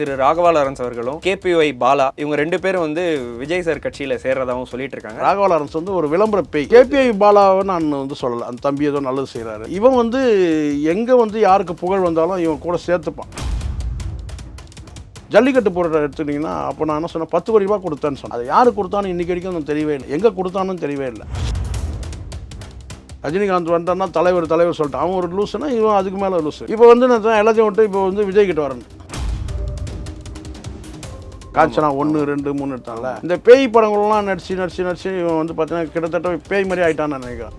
திரு Raghava Lawrence அவர்களும் KPY Bala இவங்க ரெண்டு பேரும் வந்து விஜய் சார் கட்சியில சேர்றதாவும் சொல்லிட்டு இருக்காங்க ராகவ லாரன்ஸ் வந்து ஒரு விளம்பர பேய். கேபிஐ பாலாவை நான் வந்து சொல்லலை. அந்த தம்பி ஏதோ நல்லது செய்கிறாரு இவன் வந்து எங்கே வந்து யாருக்கு புகழ் வந்தாலும் இவன் கூட சேர்த்துப்பான். ஜல்லிக்கட்டு போராட்டம் எடுத்துக்கிட்டிங்கன்னா அப்போ நான் என்ன சொன்னேன்? பத்து கோடி ரூபாய் கொடுத்தேன்னு சொன்னேன். அது யார் கொடுத்தானு இன்றைக்கி வரைக்கும் தெரியவே இல்லை. எங்கே கொடுத்தானும் தெரியவே இல்லை. ரஜினிகாந்த் வந்தான்னா தலைவர் தலைவர் சொல்லிட்டான். அவன் ஒரு லூஸ்னா இவன் அதுக்கு மேலே லூஸ் இப்போ வந்து நான் எல்லாத்தையும் விட்டு இப்போ வந்து விஜய் கிட்ட வரணும். காஞ்சனா ஒன்று ரெண்டு மூணு எடுத்தான்ல. இந்த பேய் படங்கள்லாம் நடிச்சு நடிச்சு நடிச்சு இவன் வந்து பார்த்தீங்கன்னா கிட்டத்தட்ட பேய் மாதிரி ஆயிட்டான்னு நான் நினைக்கிறேன்.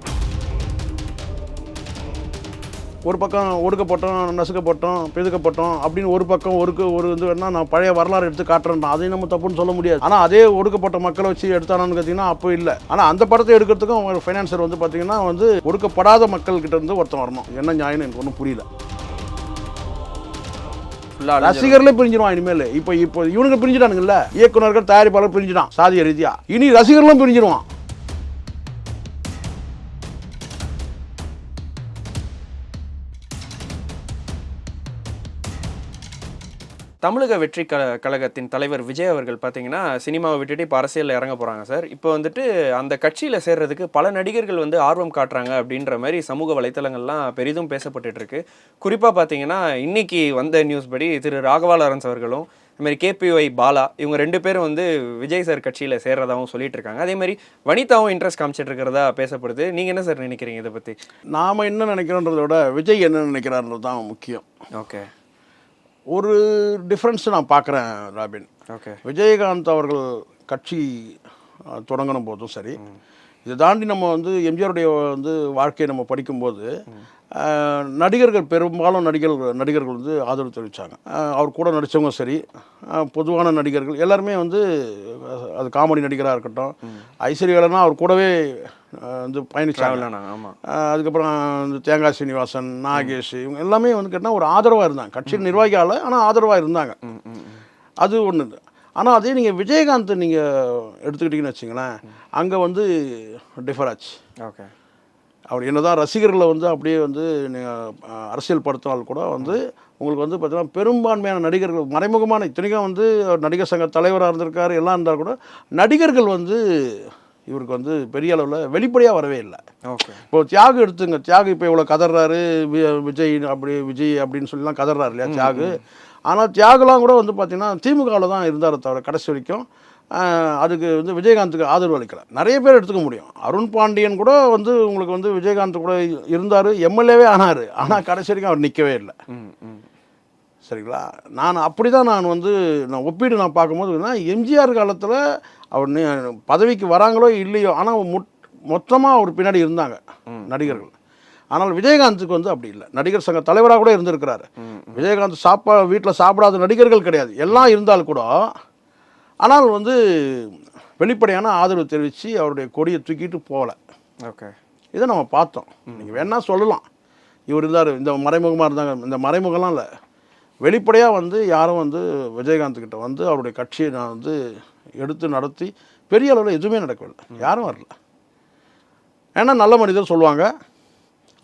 ஒரு பக்கம் ஒடுக்கப்பட்டோம் நசுக்கப்பட்டோம் பிதுக்கப்பட்டோம் அப்படின்னு ஒரு பக்கம் ஒருக்கு ஒரு இது வேணா நான் பழைய வரலாறு எடுத்து காட்டுறேன். அதையும் நம்ம தப்புன்னு சொல்ல முடியாது. ஆனால் அதே ஒடுக்கப்பட்ட மக்களை வச்சு எடுத்தானான்னு பார்த்தீங்கன்னா அப்போ இல்லை. ஆனால் அந்த படத்தை எடுக்கிறதுக்கும் அவங்க ஃபைனான்சர் வந்து பார்த்தீங்கன்னா வந்து ஒடுக்கப்படாத மக்கள் கிட்ட இருந்து ஒருத்தன் வரணும். என்ன நியாயம்னு எனக்கு ஒன்றும் புரியல. ஃபுல்லா அழிஞ்சிரும். ரசிகர்களே பிரிஞ்சிருவான் இனிமேல். இப்போ இப்போ இவனுங்க பிரிஞ்சிட்டானுங்கல்ல. இயக்குனர்கள் தயாரிப்பாளர் பிரிஞ்சிட்டான் சாதிய ரீதியா. இனி ரசிகர்களும் பிரிஞ்சிருவான். தமிழக வெற்றி க கழகத்தின் தலைவர் விஜய் அவர்கள் பார்த்தீங்கன்னா சினிமாவை விட்டுட்டு இப்போ அரசியலில் இறங்க போகிறாங்க சார். இப்போ வந்துட்டு அந்த கட்சியில் சேர்றதுக்கு பல நடிகர்கள் வந்து ஆர்வம் காட்டுறாங்க அப்படின்ற மாதிரி சமூக வலைத்தளங்கள்லாம் பெரிதும் பேசப்பட்டுட்டு இருக்கு குறிப்பாக பார்த்தீங்கன்னா இன்னைக்கு வந்த நியூஸ் படி திரு ராகவா லாரன்ஸ் அவர்களும் அது மாதிரி கேபிஒய் பாலா இவங்க ரெண்டு பேரும் வந்து விஜய் சார் கட்சியில் சேர்றதாவும் சொல்லிட்டு இருக்காங்க அதே மாதிரி வனிதாவும் இன்ட்ரெஸ்ட் காமிச்சிட்டு இருக்கிறதா பேசப்படுது. நீங்கள் என்ன சார் நினைக்கிறீங்க இதை பற்றி நாம் என்ன நினைக்கிறோன்றதை விட விஜய் என்ன நினைக்கிறான்றது தான் முக்கியம். ஓகே. ஒரு டிஃப்ரென்ஸ் நான் பார்க்குறேன் ராபின். ஓகே விஜயகாந்த் அவர்கள் கட்சி அஹ், தொடங்கணும் போதும் சரி. இதை தாண்டி நம்ம வந்து எம்ஜிஆருடைய வந்து வாழ்க்கையை நம்ம படிக்கும்போது நடிகர்கள் பெரும்பாலும் நடிகர்கள் நடிகர்கள் வந்து ஆதரவு தெரிவித்தாங்க அவர் கூட நடித்தவங்க சரி பொதுவான நடிகர்கள் எல்லாருமே வந்து அது காமெடி நடிகராக இருக்கட்டும் ஐஸ்வர்யாலனா அவர் கூடவே வந்து பயணிச்சாங்க. அதுக்கப்புறம் இந்த தேங்காய் சீனிவாசன் நாகேஷ் இவங்க எல்லாமே வந்து கேட்டால் ஒரு ஆதரவாக இருந்தாங்க. கட்சி நிர்வாகியால் ஆனால் ஆதரவாக இருந்தாங்க. அது ஒன்று ஆனால் அதே நீங்கள் விஜயகாந்த் நீங்கள் எடுத்துக்கிட்டிங்கன்னு வச்சிங்களேன் அங்கே வந்து டிஃபர் ஆச்சு. ஓகே. அவர் என்னதான் ரசிகர்களை வந்து அப்படியே வந்து நீங்கள் அரசியல் படுத்தினால் கூட வந்து உங்களுக்கு வந்து பார்த்தீங்கன்னா பெரும்பான்மையான நடிகர்கள் மறைமுகமான இத்தனைக்கும் வந்து நடிகர் சங்க தலைவராக இருந்திருக்காரு எல்லாம் இருந்தால் கூட நடிகர்கள் வந்து இவருக்கு வந்து பெரிய அளவில் வெளிப்படையாக வரவே இல்லை. ஓகே. இப்போ தியாகு எடுத்துங்க. தியாகு இப்போ இவ்வளோ கதறாரு வி- விஜய் அப்படி விஜய் அப்படின்னு சொல்லிலாம் கதறாரு இல்லையா தியாகு? ஆனால் தியாகுலாம் கூட வந்து பார்த்தீங்கன்னா திமுகவில் தான் இருந்தார் தவிர கடைசி வரைக்கும் அதுக்கு வந்து விஜயகாந்துக்கு ஆதரவு அளிக்கல. நிறைய பேர் எடுத்துக்க முடியும். அருண் பாண்டியன் கூட வந்து உங்களுக்கு வந்து விஜயகாந்த் கூட இருந்தார் எம்எல்ஏவே ஆனார். ஆனால் கடைசி வரைக்கும் அவர் நிற்கவே இல்லை. சரிங்களா? நான் அப்படி தான் நான் வந்து நான் ஒப்பீடு நான் பார்க்கும்போது எம்ஜிஆர் காலத்தில் அவர் பதவிக்கு வராங்களோ இல்லையோ ஆனால் முட் மொத்தமாக அவர் பின்னாடி இருந்தாங்க நடிகர்கள். ஆனால் விஜயகாந்துக்கு வந்து அப்படி இல்லை. நடிகர் சங்க தலைவராக கூட இருந்திருக்கிறாரு. விஜயகாந்த் சாப்பா வீட்டில் சாப்பிடாத நடிகர்கள் கிடையாது. எல்லாம் இருந்தால் கூட ஆனால் வந்து வெளிப்படையான ஆதரவு தெரிவித்து அவருடைய கொடியை தூக்கிட்டு போகல. ஓகே. இதை நம்ம பார்த்தோம். நீங்கள் வேணா சொல்லலாம். இவர் இருந்தார் இந்த மறைமுகமாக இருந்தாங்க. இந்த மறைமுகம்லாம் இல்லை. வெளிப்படையாக வந்து யாரும் வந்து விஜயகாந்த் கிட்ட வந்து அவருடைய கட்சியை நான் வந்து எடுத்து நடத்தி பெரிய அளவில் எதுவுமே நடக்கவில்லை. யாரும் வரல. ஏன்னா நல்ல மனிதர் சொல்லுவாங்க.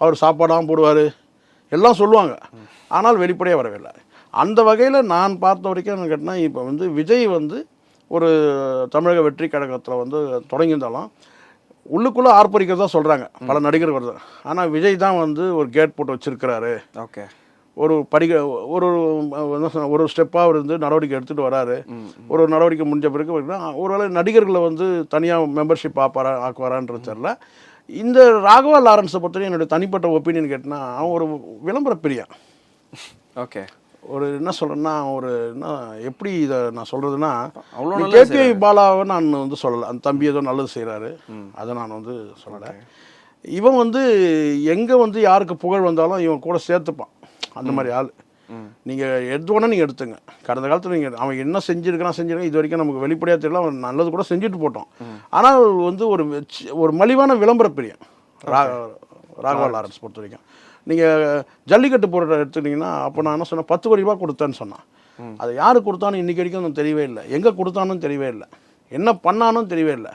அவர் சாப்பாடாகவும் போடுவார். எல்லாம் சொல்லுவாங்க. ஆனால் வெளிப்படையாக வரவே இல்லை அந்த வகையில் நான் பார்த்த வரைக்கும் என்ன கேட்டால் இப்போ வந்து விஜய் வந்து ஒரு தமிழக வெற்றி கழகத்தில் வந்து தொடங்கியிருந்தாலும் உள்ளுக்குள்ளே ஆர்ப்பரிக்கிறதா சொல்கிறாங்க பல நடிகர்கள் வருது. ஆனால் விஜய் தான் வந்து ஒரு கேட் போட்டு வச்சிருக்கிறாரு. ஓகே. ஒரு படிக்க ஒரு ஒரு ஸ்டெப்பாக அவர் வந்து நடவடிக்கை எடுத்துகிட்டு வராரு. ஒரு நடவடிக்கை முடிஞ்ச பிறகு ஒருவேளை நடிகர்களை வந்து தனியாக மெம்பர்ஷிப் ஆப்பாரா ஆக்குவாரான்றது தெரில இந்த ராகவா லாரன்ஸை பொறுத்தவரை என்னுடைய தனிப்பட்ட ஒப்பீனியன் கேட்டினா அவன் ஒரு விளம்பர பிரியான் ஓகே. ஒரு என்ன சொல்கிறேன்னா ஒரு என்ன எப்படி இதை நான் சொல்கிறதுன்னா அவ்வளோ கேபிஐ பாலாவை நான் வந்து சொல்லலை. அந்த தம்பி ஏதோ நல்லது செய்கிறாரு அதை நான் வந்து சொல்லலை. இவன் வந்து எங்கே வந்து யாருக்கு புகழ் வந்தாலும் இவன் கூட சேர்த்துப்பான். அந்த மாதிரி ஆள். நீங்கள் எடுத்தோடனே நீங்கள் எடுத்துங்க. கடந்த காலத்தில் நீங்கள் அவன் என்ன செஞ்சிருக்கான் செஞ்சிருக்கான் இது வரைக்கும் நமக்கு வெளிப்படையாக தெரியல அவன் நல்லது கூட செஞ்சுட்டு போட்டோம். ஆனால் வந்து ஒரு ஒரு மலிவான விளம்பர பிரியம். ரா ராகவா லாரன்ஸ் பொறுத்த வரைக்கும். நீங்கள் ஜல்லிக்கட்டு போராட்டம் எடுத்துக்கிட்டிங்கன்னா அப்போ நான் என்ன சொன்னேன் பத்து கோடி ரூபாய் கொடுத்தேன்னு சொன்னான். அதை யார் கொடுத்தானு இன்றைக்கி வரைக்கும் தெரியவே இல்லை. எங்கே கொடுத்தானும் தெரியவே இல்லை. என்ன பண்ணானும் தெரியவே இல்லை.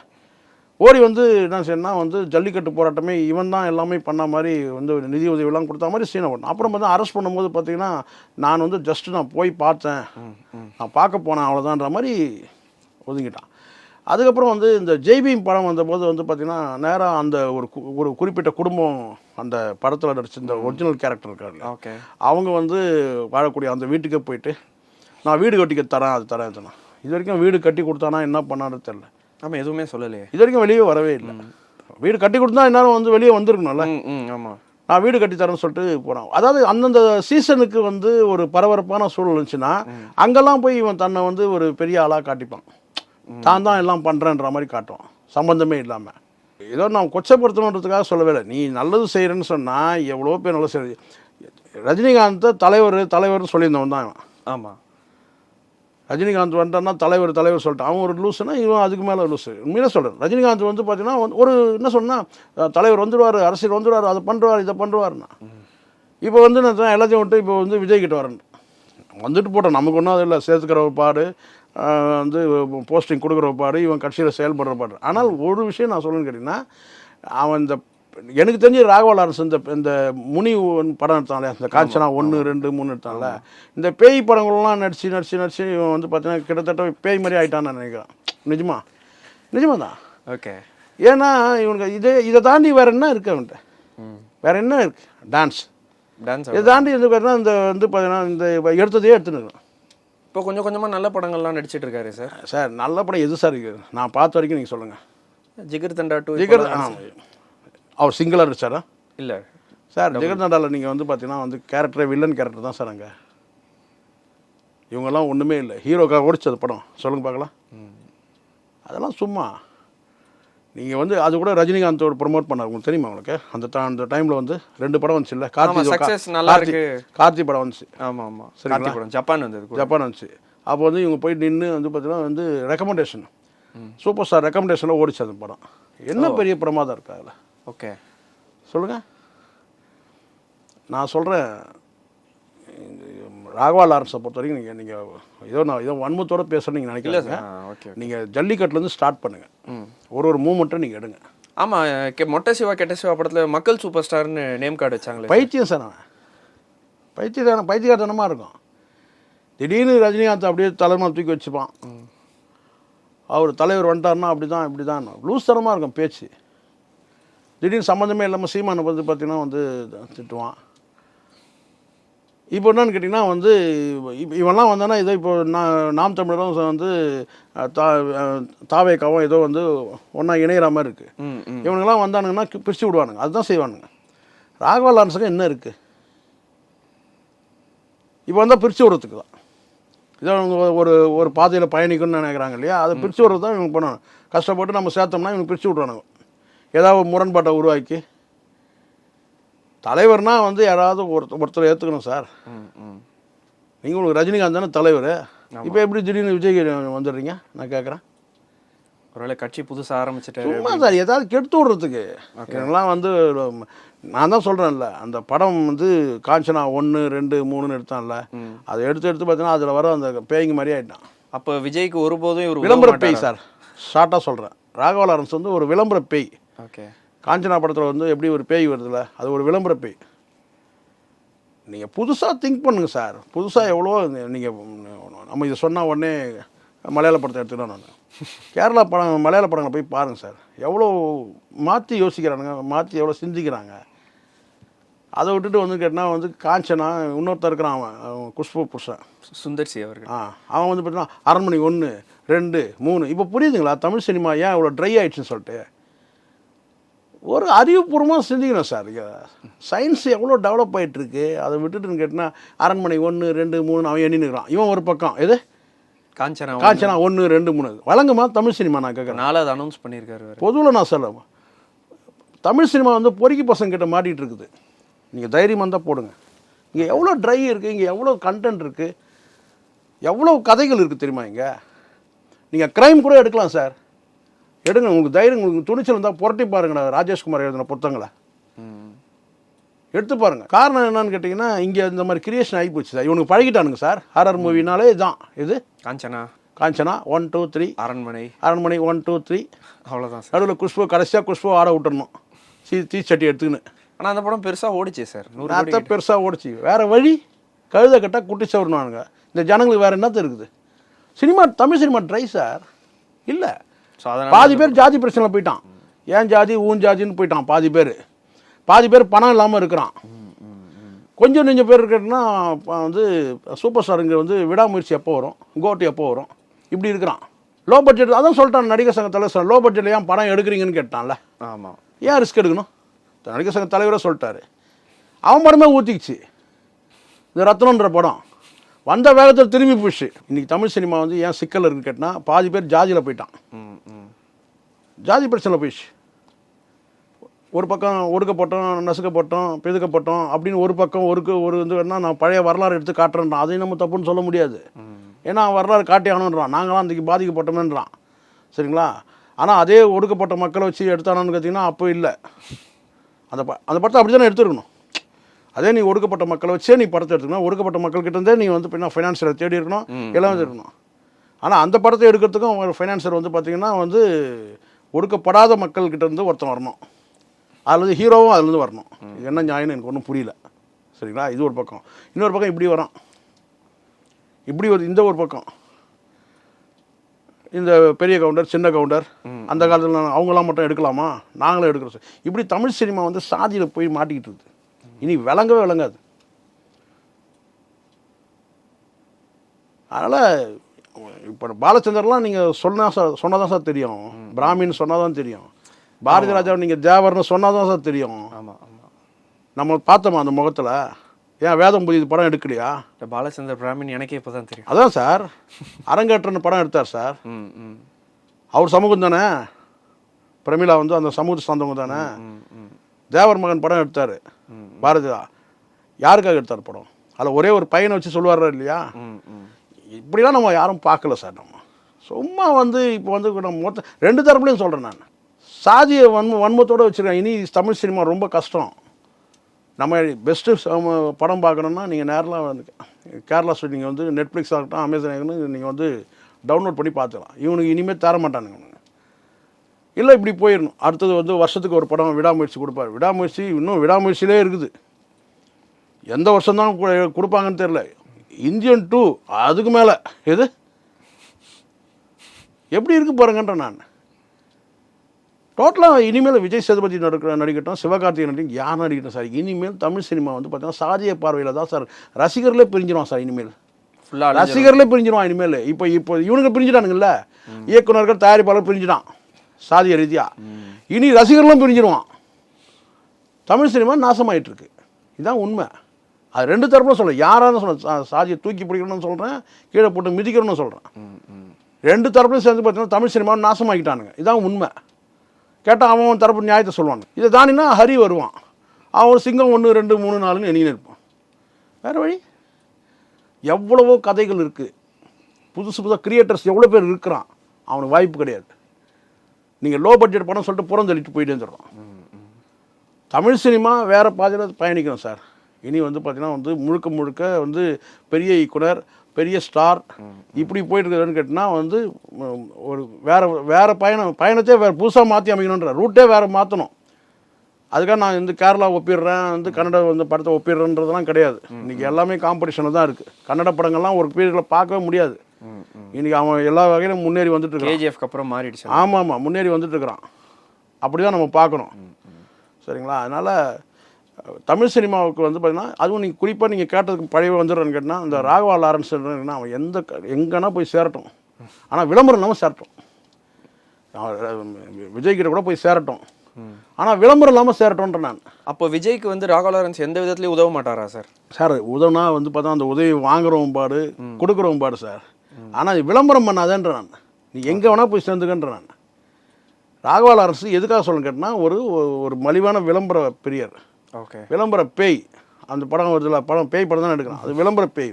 ஓடி வந்து என்ன செய்யணும்னா வந்து ஜல்லிக்கட்டு போராட்டமே இவன் தான் எல்லாமே பண்ண மாதிரி வந்து நிதி உதவியெல்லாம் கொடுத்த மாதிரி சீனை பண்ணான் அப்புறம் வந்து அரெஸ்ட் பண்ணும்போது பார்த்தீங்கன்னா நான் வந்து ஜஸ்ட் நான் போய் பார்த்தேன். நான் பார்க்க போனேன் அவ்வளோதான்ற மாதிரி ஒதுங்கிட்டான். அதுக்கப்புறம் வந்து இந்த ஜெய்பீம் படம் வந்தபோது வந்து பார்த்தீங்கன்னா நேராக அந்த ஒரு கு- ஒரு குறிப்பிட்ட குடும்பம் அந்த படத்தில் நடிச்ச இந்த ஒரிஜினல் கேரக்டர் இருக்காருல்ல ஓகே. அவங்க வந்து வாழக்கூடிய அந்த வீட்டுக்கே போயிட்டு நான் வீடு கட்டிக்க தரேன் அது தரேன். இது வரைக்கும் வீடு கட்டி கொடுத்தானா என்ன பண்ணான்னு தெரில ஆமா எதுவுமே சொல்லலையே. இது வரைக்கும் வெளியே வரவே இல்லை. வீடு கட்டி கொடுத்தா இந்நேரம் வந்து வெளியே வந்திருக்கணும்ல? ம் ம் ஆமா. நான் வீடு கட்டி தரேன்னு சொல்லிட்டு போகிறான் அதாவது அந்தந்த சீசனுக்கு வந்து ஒரு பரபரப்பான சூழல் இருந்துச்சுன்னா அங்கெல்லாம் போய் இவன் தன்னை வந்து ஒரு பெரிய ஆளாக காட்டிப்பான். தான் தான் எல்லாம் பண்ணுறேன்ற மாதிரி காட்டுவான். சம்பந்தமே இல்லாமல் ஏதோ நான் கொச்சப்படுத்தணுன்றதுக்காக சொல்லவே இல்லை நீ நல்லது செய்கிறேன்னு சொன்னால் எவ்வளோ பேர் நல்லது செய்ய ரஜினிகாந்தை தலைவர் தலைவர்னு சொல்லியிருந்தவன் தான் இவன். ஆமா. ரஜினிகாந்த் வந்துட்டான்னா தலைவர் தலைவர் சொல்லிட்டான் அவன் ஒரு லூஸுனா இவன் அதுக்கு மேலே லூசு. உண்மையிலே சொல்கிறேன் ரஜினிகாந்த் வந்து பார்த்தீங்கன்னா ஒரு என்ன சொன்னால் தலைவர் வந்துடுவார் அரசியல் வந்துடுவார் அதை பண்ணுறாரு இதை பண்ணுவார்னா இப்போ வந்து நான் எல்லாத்தையும் விட்டு இப்போ வந்து விஜய் கிட்ட வரேன். வந்துட்டு போட்டோம். நமக்கு ஒன்றும் அது இல்லை சேர்த்துக்கிற பாடு வந்து போஸ்டிங் கொடுக்குற பாடு இவன் கட்சியில் செயல்படுற பாடு. ஆனால் ஒரு விஷயம் நான் சொல்லணும்னு கேட்டிங்கன்னா அவன் இந்த எனக்கு தெரிஞ்சு ராகவா லாரன்ஸ் இந்த இந்த முனி படம் எடுத்தான்ல இந்த காஞ்சனா ஒன்று ரெண்டு மூணு எடுத்தான்ல. இந்த பேய் படங்கள்லாம் நடிச்சு நடிச்சு நடிச்சு இவன் வந்து பார்த்தீங்கன்னா கிட்டத்தட்ட பேய் மாதிரி ஆயிட்டான்னு நான் நினைக்கிறேன். நிஜமா? நிஜமா தான் ஓகே. ஏன்னா இவனுக்கு இதே இதை தாண்டி வேற என்ன இருக்கு அவன்கிட்ட? வேற என்ன இருக்கு? டான்ஸ். டான்ஸ் இதை தாண்டி வந்து பார்த்தீங்கன்னா இந்த வந்து பார்த்தீங்கன்னா இந்த எடுத்ததையே எடுத்துன்னு இப்போ கொஞ்சம் கொஞ்சமா நல்ல படங்கள்லாம் நடிச்சிட்டு இருக்காரு சார். சார் நல்ல படம் எது சார் இருக்குது நான் பார்த்த வரைக்கும் நீங்கள் சொல்லுங்கள் ஜிகர் தண்டா டூ ஜிகர் அவர் சிங்கிளாக நடிச்சாரா? இல்ல. சார் ஜெகர்நாடாவில் நீங்கள் வந்து பார்த்தீங்கன்னா வந்து கேரக்டரே வில்லன் கேரக்டர் தான் சார் அங்கே. இவங்கெல்லாம் ஒன்றுமே இல்லை. ஹீரோக்காக ஓடிச்சது படம். சொல்லுங்க பார்க்கலாம் அதெல்லாம் சும்மா. நீங்கள் வந்து அது கூட ரஜினிகாந்தோட ப்ரொமோட் பண்ணார். உங்களுக்கு தெரியுமா உங்களுக்கு? அந்த அந்த டைமில் வந்து ரெண்டு படம் வந்துச்சு இல்லை? success நல்லா இருக்கு. கார்த்தி படம் வந்துச்சு. ஆமா ஆமா. சரிங்களா? கார்த்தி படம். ஜப்பான் வந்தது கூட. ஜப்பான் வந்துச்சு. அப்போ வந்து இவங்க போய் நின்று வந்து பார்த்தீங்கன்னா வந்து ரெக்கமெண்டேஷன் சூப்பர் ஸ்டார் ரெக்கமெண்டேஷனில் ஓடிச்சு அந்த படம். என்ன பெரிய பிரமாதம் இருக்கா அதில்? ஓகே. சொல்லுங்கள் நான் சொல்கிறேன் ராகவா லாரன்ஸை பொறுத்த வரைக்கும் நீங்கள் நீங்கள் ஏதோ நான் ஏதோ வன்மத்தோட பேசுகிறேன் நீங்கள் நினைக்கல சார். ஓகே நீங்கள் ஜல்லிக்கட்டுலேருந்து ஸ்டார்ட் பண்ணுங்கள் ம். ஒரு ஒரு மூமெண்ட்டை நீங்கள் எடுங்க. ஆமா கெ- மொட்டை சிவா கெட்ட சிவா படத்துல மக்கள் சூப்பர் ஸ்டார்னு நேம் கார்டு வச்சாங்களே பைத்தியம் சார் அவன். பைத்தியதான பைத்தியகாரத்தனமாக இருக்கும். திடீர்னு ரஜினிகாந்த் அப்படியே தலைமை தூக்கி வச்சுப்பான். அவர் தலைவர் வந்துட்டாருன்னா அப்படி தான் இப்படி தான் லூஸ் தனமாக இருக்கும் பேச்சு. திடீர்னு சம்மந்தமே இல்லாமல் சீமானை வந்து பார்த்தீங்கன்னா வந்து திட்டுவான். இப்போ என்னன்னு கேட்டிங்கன்னா வந்து இப்ப இவன்லாம் வந்தானா ஏதோ இப்போ நான் நாம் தமிழரும் வந்து தா தாவேக்காவும் ஏதோ வந்து ஒன்றா இணையிற மாதிரி இருக்குது இவனுங்கெல்லாம் வந்தானுங்கன்னா பிரிச்சு விடுவானுங்க. அதுதான் செய்வானுங்க. ராகவா லாரன்ஸுக்கு என்ன இருக்குது இப்போ வந்தால் பிரித்து விடுறதுக்கு தான். இதை அவங்க ஒரு ஒரு பாதையில் பயணிக்கணும்னு நினைக்கிறாங்க இல்லையா? அதை பிரித்து விடுறது தான் இவங்க பண்ணணும். கஷ்டப்பட்டு நம்ம சேர்த்தோம்னா இவங்க பிரித்து விட்றானுங்க ஏதாவது ஒரு முரண்பாட்டை உருவாக்கி தலைவர்னா வந்து யாராவது ஒருத்தர் ஒருத்தர் ஏற்றுக்கணும் சார். நீங்கள் உங்களுக்கு ரஜினிகாந்த் தானே தலைவர். இப்போ எப்படி திடீர்னு விஜய் வந்துடுறீங்க? நான் கேட்குறேன் ஒருவேளை கட்சி புதுசா ஆரம்பிச்சிட்டாரு சும்மா சார் ஏதாவது கெடுத்து விடுறதுக்கு. இதெல்லாம் வந்து நான் தான் சொல்கிறேன்ல அந்த படம் வந்து காஞ்சனா ஒன்று ரெண்டு மூணுன்னு எடுத்தான்ல. அதை எடுத்து எடுத்து பார்த்தீங்கன்னா அதில் வர அந்த பேய்ங்க மாதிரி ஆயிட்டான். அப்ப விஜய்க்கு ஒருபோதும் இவர் விளம்பர பேய் சார். ஷார்ட்டாக சொல்கிறேன் ராகவா லாரன்ஸ் வந்து ஒரு விளம்பர பேய். ஓகே. காஞ்சனா படத்தில் வந்து எப்படி ஒரு பேய் வருதுல்ல அது ஒரு விளம்பர பேய். நீங்கள் புதுசாக திங்க் பண்ணுங்கள் சார். புதுசாக எவ்வளோ நீங்கள் நம்ம இதை சொன்னால் உடனே மலையாள படத்தை எடுத்துக்கலாம் நான். கேரளா படம் மலையாள படங்களை போய் பாருங்கள் சார். எவ்வளோ மாற்றி யோசிக்கிறானுங்க மாற்றி எவ்வளோ சிந்திக்கிறாங்க. அதை விட்டுட்டு வந்து கேட்டால் வந்து காஞ்சனா இன்னொருத்தர் இருக்கிறான் அவன் அவன் குஷ்பு புருஷன். சுந்தர் சி அவர்கள். ஆ அவன் வந்து பார்த்தீங்கன்னா அரண்மனை ஒன்று ரெண்டு மூணு. இப்போ புரியுதுங்களா தமிழ் சினிமா ஏன் இவ்வளோ ட்ரை ஆயிடுச்சுன்னு சொல்லிட்டு? ஒரு அறிவுபூர்வமாக சிந்திக்கணும் சார். சயின்ஸ் எவ்வளோ டெவலப் ஆயிட்டு இருக்கு அதை விட்டுட்டுன்னு கேட்டினா அரண்மனை ஒன்று ரெண்டு மூணு அவன் எண்ணினுக்கிறான் இவன் ஒரு பக்கம். எது? காஞ்சனா காஞ்சனா ஒன்று ரெண்டு மூணு. வழங்குமா? தமிழ் சினிமா நான் கேட்குறேன். நாலாவது அனௌன்ஸ் பண்ணியிருக்காரு பொதுவில் நான் சொல்ல தமிழ் சினிமா வந்து பொறுக்கி பசங்க கிட்ட மாட்டிகிட்டு இருக்குது. நீங்கள் தைரியமாக தான் போடுங்க. இங்கே எவ்வளோ ட்ரை இருக்குது இங்கே எவ்வளோ கண்டென்ட் இருக்குது எவ்வளோ கதைகள் இருக்குது தெரியுமா இங்கே? நீங்கள் க்ரைம் கூட எடுக்கலாம் சார். எடுங்க உங்களுக்கு தைரியம் உங்களுக்கு துணிச்சல் இருந்தால் புரட்டி பாருங்கடா ராஜேஷ்குமார் எழுதின புத்தகங்களை. ம் எடுத்து பாருங்க. காரணம் என்னன்னு கேட்டிங்கன்னா இங்கே இந்த மாதிரி கிரியேஷன் ஆகி போச்சு சார். இவனுக்கு பழகிட்டானுங்க சார். ஹாரர் மூவினாலே இதுதான் இது? Kanchana. Kanchana one two three Aranmanai. Aranmanai one two three அவ்வளோதான் சார். நடுவில் குஷ்பு கடைசியாக குஷ்பு ஆட விட்டுறணும். சீ தீச்சட்டி எடுத்துக்கின்னு. ஆனால் அந்த படம் பெருசா ஓடிச்சே சார். நூறு பெருசாக ஓடிச்சு. வேற வழி கழுத கட்டா குட்டி சவருனானுங்க இந்த ஜனங்களுக்கு வேற என்னத்த இருக்குது? Cinema Tamil cinema dry sir இல்லை. பாதி பேர் ஜாதி பிரச்சனை போயிட்டான். ஏன் ஜாதி ஊன் ஜாதின்னு போயிட்டான் பாதி பேர். பாதி பேர் பணம் இல்லாமல் இருக்கிறான். கொஞ்சம் நெஞ்சம் பேர் இருக்கிறதுனா வந்து சூப்பர் ஸ்டாருங்க வந்து விடாமுயற்சி எப்போ வரும்? கோட்டு எப்போ வரும்? இப்படி இருக்கிறான். லோ பட்ஜெட் அதான் சொல்லிட்டான் நடிகர் சங்க தலைவர் லோ பட்ஜெட்டில் ஏன் படம் எடுக்கிறீங்கன்னு கேட்டான்ல. ஆமாம் ஏன் ரிஸ்க் எடுக்கணும்? நடிகர் சங்க தலைவரே சொல்லிட்டாரு. அவன் படமே ஊற்றிக்கிச்சு இந்த ரத்னன்ற படம். வந்த வேகத்தில் திரும்பி போச்சு. இன்னைக்கு தமிழ் சினிமா வந்து ஏன் சிக்கல் இருக்குன்னு கேட்டால் பாதி பேர் ஜாதியில் போயிட்டான். ஜாதி பிரச்சனை போயிடுச்சு. ஒரு பக்கம் ஒடுக்கப்பட்டோம் நசுக்கப்பட்டோம் பிதுக்கப்பட்டோம் அப்படின்னு ஒரு பக்கம் ஒருக்கு ஒரு இது வேணா நான் பழைய வரலாறு எடுத்து காட்டுறேன்றான். அதையும் நம்ம தப்புன்னு சொல்ல முடியாது. ஏன்னா வரலாறு காட்டி ஆகணுன்றான் நாங்களாம் அன்றைக்கி பாதிக்கப்பட்டோமேன்றான் சரிங்களா? ஆனால் அதே ஒடுக்கப்பட்ட மக்களை வச்சு எடுத்தானான்னு பார்த்தீங்கன்னா அப்போ இல்லை. அந்த ப அந்த படத்தை அப்படி தானே எடுத்துருக்கணும்? அதே நீ ஒடுக்கப்பட்ட மக்களை வச்சே நீ படத்தை எடுத்துக்கணும். ஒடுக்கப்பட்ட மக்கள்கிட்ட இருந்தே நீ வந்து பின்னா ஃபைனான்சியரை தேடி இருக்கணும். எல்லாமே இருக்கணும். ஆனால் அந்த படத்தை எடுக்கிறதுக்கும் ஒரு ஃபைனான்சர் வந்து பார்த்தீங்கன்னா வந்து ஒடுக்கப்படாத மக்கள்கிட்ட இருந்து ஒருத்தன் வரணும். அதுலேருந்து ஹீரோவும் அதுலேருந்து வரணும். இது என்ன நியாயம்னு எனக்கு ஒன்றும் புரியல. சரிங்களா? இது ஒரு பக்கம். இன்னொரு பக்கம் இப்படி வரான். இப்படி ஒரு இந்த ஒரு பக்கம். இந்த பெரிய கவுண்டர் சின்ன கவுண்டர் அந்த காலத்தில் அவங்களாம் மட்டும் எடுக்கலாமா? நாங்களும் எடுக்கிறோம். இப்படி தமிழ் சினிமா வந்து சாதியில் போய் மாட்டிக்கிட்டு இருக்குது இனி விளங்கவே விளங்காது. அதனால் இப்போ பாலச்சந்தர்லாம் நீங்கள் சொன்னா சார் சொன்னால் தான் சார் தெரியும். பிராமின் சொன்னால் தான் தெரியும். பாரதி ராஜாவை நீங்கள் தேவர்னு சொன்னால் தான் சார் தெரியும். ஆமாம் ஆமாம் நம்ம பார்த்தோமா அந்த முகத்தில்? ஏன் வேதம் புதிய படம் எடுக்கலையா? இந்த பாலச்சந்தர் பிராமின் எனக்கே இப்போ தான் தெரியும். அதான் சார். அரங்கேற்றன்னு படம் எடுத்தார் சார். அவர் சமூகம் தானே? பிரமிளா வந்து அந்த சமூகத்தை சார்ந்தவங்க தானே? தேவர் மகன் படம் எடுத்தார். பாரதி யாருக்காக எடுத்தார் படம்? அதில் ஒரே ஒரு பையனை வச்சு சொல்லுவார் இல்லையா? இப்படிலாம் நம்ம யாரும் பார்க்கல சார் நம்ம. சும்மா வந்து இப்போ வந்து நம்ம மொத்த ரெண்டு தரப்புலையும் சொல்கிறேன் நான். சாதிய வன்ம வன்மத்தோடு வச்சுருக்கேன் இனி தமிழ் சினிமா ரொம்ப கஷ்டம். நம்ம பெஸ்ட்டு படம் பார்க்கணுன்னா நீங்கள் நேரில் வந்து கேரளா ஸ்டேட் நீங்கள் வந்து நெட்ஃப்ளிக்ஸ் ஆகட்டும் அமேசான் ஆகட்டும் நீங்கள் வந்து டவுன்லோட் பண்ணி பார்த்துக்கலாம். இவனுக்கு இனிமேல் தர மாட்டானுங்க இல்லை இப்படி போயிடணும். அடுத்தது வந்து வருஷத்துக்கு ஒரு படம் விடாமுயற்சி கொடுப்பாரு. விடாமுயற்சி இன்னும் விடாமுயற்சியிலே இருக்குது. எந்த வருஷம் தான் கொடுப்பாங்கன்னு தெரில இந்தியன் டூ அதுக்கு மேலே. எது? எப்படி இருக்கு பாருங்கன்ற நான். டோட்டலாக இனிமேல் விஜய் சேதுபதி நடிக்கிற நடிக்கட்டும் சிவகார்த்திகேயன் நடிக்கட்டும் யார் நடிக்கட்டும் சார்? இனிமேல் தமிழ் சினிமா வந்து பார்த்தீங்கன்னா சாதிய பார்வையில் தான் சார். ரசிகர்களே பிரிஞ்சிடும் சார் இனிமேல். ஃபுல்லாக ரசிகர்களே பிரிஞ்சிடுவான் இனிமேல். இப்போ இப்போ இவனுங்க பிரிஞ்சிட்டானுங்கல்ல? இயக்குனர்கள் தயாரிப்பாளர் பிரிஞ்சிட்டான். சாதிய ரீதியா. இனி ரசிகர்களும் பிரிஞ்சிடுவான் தமிழ் சினிமா நாசமாயிட்டு இருக்கு இதுதான் உண்மை. அது ரெண்டு தரப்பும் சொல்ல யாராலும் சொல்ல சாதியை தூக்கி பிடிக்கணும்னு சொல்கிறேன் கீழே போட்டு மிதிக்கணும்னு சொல்கிறேன் ரெண்டு தரப்புலையும் சேர்ந்து பார்த்தீங்கன்னா தமிழ் சினிமா நாசமாக்கிட்டானுங்க. இதான் உண்மை. கேட்டால் அவன் தரப்பு நியாயத்தை சொல்லுவாங்க. இதை தாண்டினா ஹரி வருவான். அவன் ஒரு சிங்கம் ஒன்று ரெண்டு மூணு நாலுன்னு எண்ணின்னு இருப்பான். வேறு வழி? எவ்வளவோ கதைகள் இருக்குது புதுசு புதுசாக கிரியேட்டர்ஸ் எவ்வளோ பேர் இருக்கிறான். அவனுக்கு வாய்ப்பு கிடையாது. நீங்கள் லோ பட்ஜெட் படம் சொல்லிட்டு புறம் சொல்லிட்டு போயிட்டு வந்துடுறோம் தமிழ் சினிமா வேறு பாதையில் பயணிக்கணும் சார். இனி வந்து பார்த்திங்கன்னா வந்து முழுக்க முழுக்க வந்து பெரிய இயக்குனர் பெரிய ஸ்டார் இப்படி போயிட்டுருக்குதுன்னு கேட்டால் வந்து ஒரு வேற வேற பயணம் பயணத்தையே வேறு புதுசாக மாற்றி அமைக்கணுன்ற ரூட்டே வேறு மாற்றணும் அதுக்காக நான் வந்து கேரளா ஒப்பிடுறேன் வந்து கன்னட வந்து படத்தை ஒப்பிடுறேன்றதுலாம் கிடையாது. இன்றைக்கி எல்லாமே காம்படிஷனில் தான் இருக்குது கன்னட படங்கள்லாம் ஒரு பீரியடில் பார்க்கவே முடியாது. இன்னைக்கு அவன் எல்லா வகையிலும் முன்னேறி வந்துட்டு இருக்கான் கேஜிஎஃப்க்கு அப்புறம் மாறிடுச்சு ஆமாம் ஆமாம் முன்னேறி வந்துட்டு இருக்கிறான் அப்படி தான் நம்ம பார்க்கணும் சரிங்களா? அதனால் தமிழ் சினிமாவுக்கு வந்து பார்த்தீங்கன்னா அதுவும் நீங்கள் குறிப்பாக நீங்கள் கேட்டதுக்கு பழைய வந்துடுறேன்னு கேட்டால் இந்த ராகவா லாரன்ஸ் அவன் எந்த எங்கன்னா போய் சேரட்டும். ஆனால் விளம்பரம் இல்லாமல் சேரட்டும். அவன் விஜய் கிட்ட கூட போய் சேரட்டும். ஆனால் விளம்பரம் இல்லாமல் சேரட்டும்ன்ற நான். அப்போ விஜய்க்கு வந்து ராகவ் லாரன்ஸ் எந்த விதத்துலயும் உதவ மாட்டாரா சார்? சார் உதவுனா வந்து பார்த்தா அந்த உதவி வாங்குறவன் பாடு கொடுக்குறவன் பாடு சார். ஆனால் விளம்பரம் பண்ணாதேன்ற நான். நீ எங்கே வேணால் போய் சேர்ந்துக்கன்ற நான். ராகவால அரசு எதுக்காக சொல்லணும் கேட்டினா ஒரு ஒரு மலிவான விளம்பர பிரியர். ஓகே. விளம்பர பேய். அந்த படம் வருதுல படம் பேய் படம் தான் எடுக்கிறான். அது விளம்பர பேய்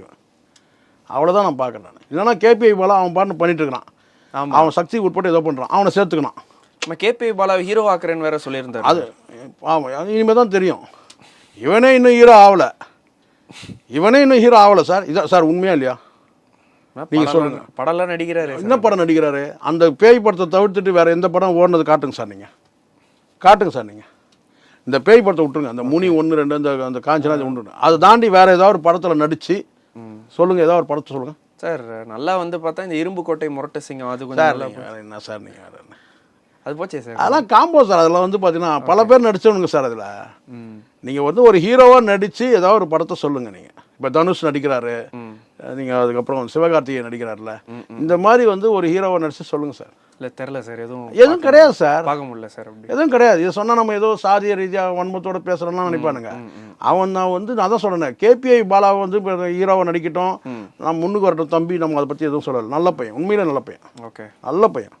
அவ்வளோதான் நான் பார்க்குறேன் இல்லைன்னா கேபிஐ போல அவன் பாட்டு பண்ணிட்டு இருக்கிறான். அவன் சக்தி உட்பட்டு ஏதோ பண்ணுறான் அவனை சேர்த்துக்கணும் நம்ம கேபி பாலா ஹீரோ ஆக்குறேன்னு வேற சொல்லியிருந்தாரு. அது ஆமாம் இனிமேல் தான் தெரியும். இவனே இன்னும் ஹீரோ ஆகலை இவனே இன்னும் ஹீரோ ஆகலை சார். இதான் சார் உண்மையா இல்லையா? நீங்க சொல்லுங்க. படம்லாம் நடிக்கிறாரு என்ன படம் நடிக்கிறாரு? அந்த பேய் படத்தை தவிர்த்துட்டு வேற எந்த படம் ஓடுனது காட்டுங்க சார் நீங்க. காட்டுங்க சார் நீங்க. இந்த பேய் படத்தை விட்டுருங்க. அந்த முனி ஒன்று ரெண்டு அந்த அந்த காஞ்சனா ஒன்று அதை தாண்டி வேற ஏதாவது ஒரு படத்தில் நடிச்சு சொல்லுங்க. ஏதாவது ஒரு படத்தை சொல்லுங்க. சார் நல்லா வந்து பார்த்தா இந்த இரும்பு கோட்டை முரட்டு சிங்கம் அது கொஞ்சம் என்ன சார் நீங்க வேற என்ன? அது போச்சே சார்? அதெல்லாம் காம்போ சார். அதில் வந்து பார்த்தீங்கன்னா பல பேர் நடிச்சவனுங்க சார் அதில். நீங்கள் வந்து ஒரு ஹீரோவாக நடித்து ஏதாவது ஒரு படத்தை சொல்லுங்கள் நீங்கள் இப்போ தனுஷ் நடிக்கிறாரு. நீங்கள் அதுக்கப்புறம் சிவகார்த்திகேயன் நடிக்கிறாருல இந்த மாதிரி வந்து ஒரு ஹீரோவை நடிச்சு சொல்லுங்கள் சார். இல்ல தெரில சார். எதுவும் எதுவும் கிடையாது சார். பார்க்க முடியல சார் அப்படி. எதுவும் கிடையாது. இது சொன்னால் நம்ம ஏதோ சாதிய ரீதியாக வன்மத்தோட பேசுகிறோம்லாம் நினைப்பானுங்க. அவன் நான் வந்து நான் தான் சொல்கிறேன் கேபிஐ பாலாவை வந்து இப்போ ஹீரோவை நடிக்கட்டும். நான் முன்னுக்கு வரட்டும் தம்பி நம்ம அதை பற்றி எதுவும் சொல்லலை. நல்ல பையன். உண்மையிலே நல்ல பையன். ஓகே. நல்ல பையன்.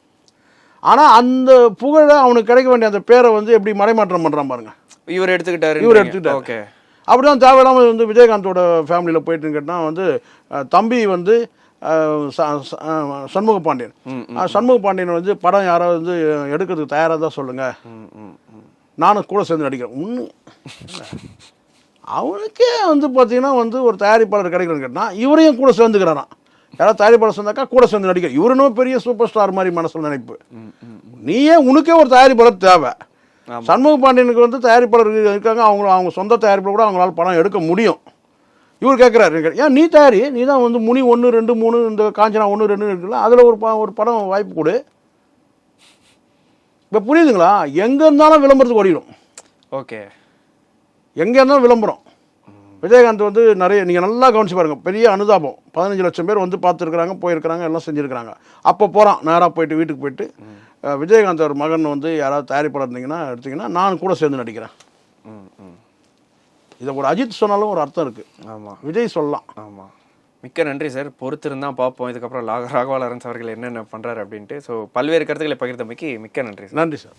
ஆனால் அந்த புகழை அவனுக்கு கிடைக்க வேண்டிய அந்த பேரை வந்து எப்படி மறைமாற்றம் பண்ணுறான் பாருங்க. இவர் எடுத்துக்கிட்டாரு இவர் எடுத்துக்கிட்டாரு. ஓகே. அப்படிதான் தேவையில்லாமல் வந்து விஜயகாந்தோட ஃபேமிலியில் போயிட்டு கேட்டால் வந்து தம்பி வந்து சண்முக பாண்டியன். சண்முக பாண்டியன் வந்து படம் யாராவது வந்து எடுக்கிறதுக்கு தயாராக தான் சொல்லுங்கள் நானும் கூட சேர்ந்து நடிக்கிறேன். உண்மை. அவனுக்கே வந்து பார்த்தீங்கன்னா வந்து ஒரு தயாரிப்பாளர் கிடைக்கணும்னு கேட்டால் இவரையும் கூட சேர்ந்துக்கிறாராம். யாராவது தயாரிப்பாளர் சேர்ந்தாக்கா கூட சேர்ந்து நடிக்கிற இவருனும் பெரிய சூப்பர் ஸ்டார் மாதிரி மனசில் நினைப்பு. நீயே உனக்கே ஒரு தயாரிப்பாளர் தேவை. சண்முக பாண்டியனுக்கு வந்து தயாரிப்பாளர் இருக்காங்க அவங்க அவங்க சொந்த தயாரிப்பில் கூட அவங்களால படம் எடுக்க முடியும். இவர் கேட்குறாரு ஏன் நீ தயாரி நீ தான் வந்து முனி ஒன்று ரெண்டு மூணு இந்த காஞ்சனா ஒன்று ரெண்டு இருக்குல்ல அதில் ஒரு ப- ஒரு படம் வாய்ப்பு கொடு. இப்போ புரியுதுங்களா? எங்கே இருந்தாலும் விளம்பரத்துக்கு ஓடிடும் ஓகே. எங்கே இருந்தாலும் விளம்பரம். விஜயகாந்த் வந்து நிறைய நீங்கள் நல்லா கவனிச்சு பாருங்க பெரிய அனுதாபம். பதினஞ்சு லட்சம் பேர் வந்து பார்த்துருக்குறாங்க போயிருக்கிறாங்க எல்லாம் செஞ்சுருக்கிறாங்க. அப்போ போகிறான் நேராக போயிட்டு வீட்டுக்கு போயிட்டு. விஜயகாந்த் ஒரு மகன் வந்து யாராவது தயாரிப்பாளர் இருந்தீங்கன்னா எடுத்தீங்கன்னா நான் கூட சேர்ந்து நடிக்கிறேன். ம் ம். இதை ஒரு அஜித் சொன்னாலும் ஒரு அர்த்தம் இருக்குது ஆமா. விஜய் சொல்லலாம். ஆமா. மிக்க நன்றி சார். பொறுத்திருந்தா பார்ப்போம் இதுக்கப்புறம் ராகவா லாரன்ஸ் அவர்கள் என்னென்ன பண்றாரு அப்படின்ட்டு. ஸோ பல்வேறு கருத்துக்களை பகிர்ந்தமைக்கு மிக்க நன்றி சார். நன்றி சார்.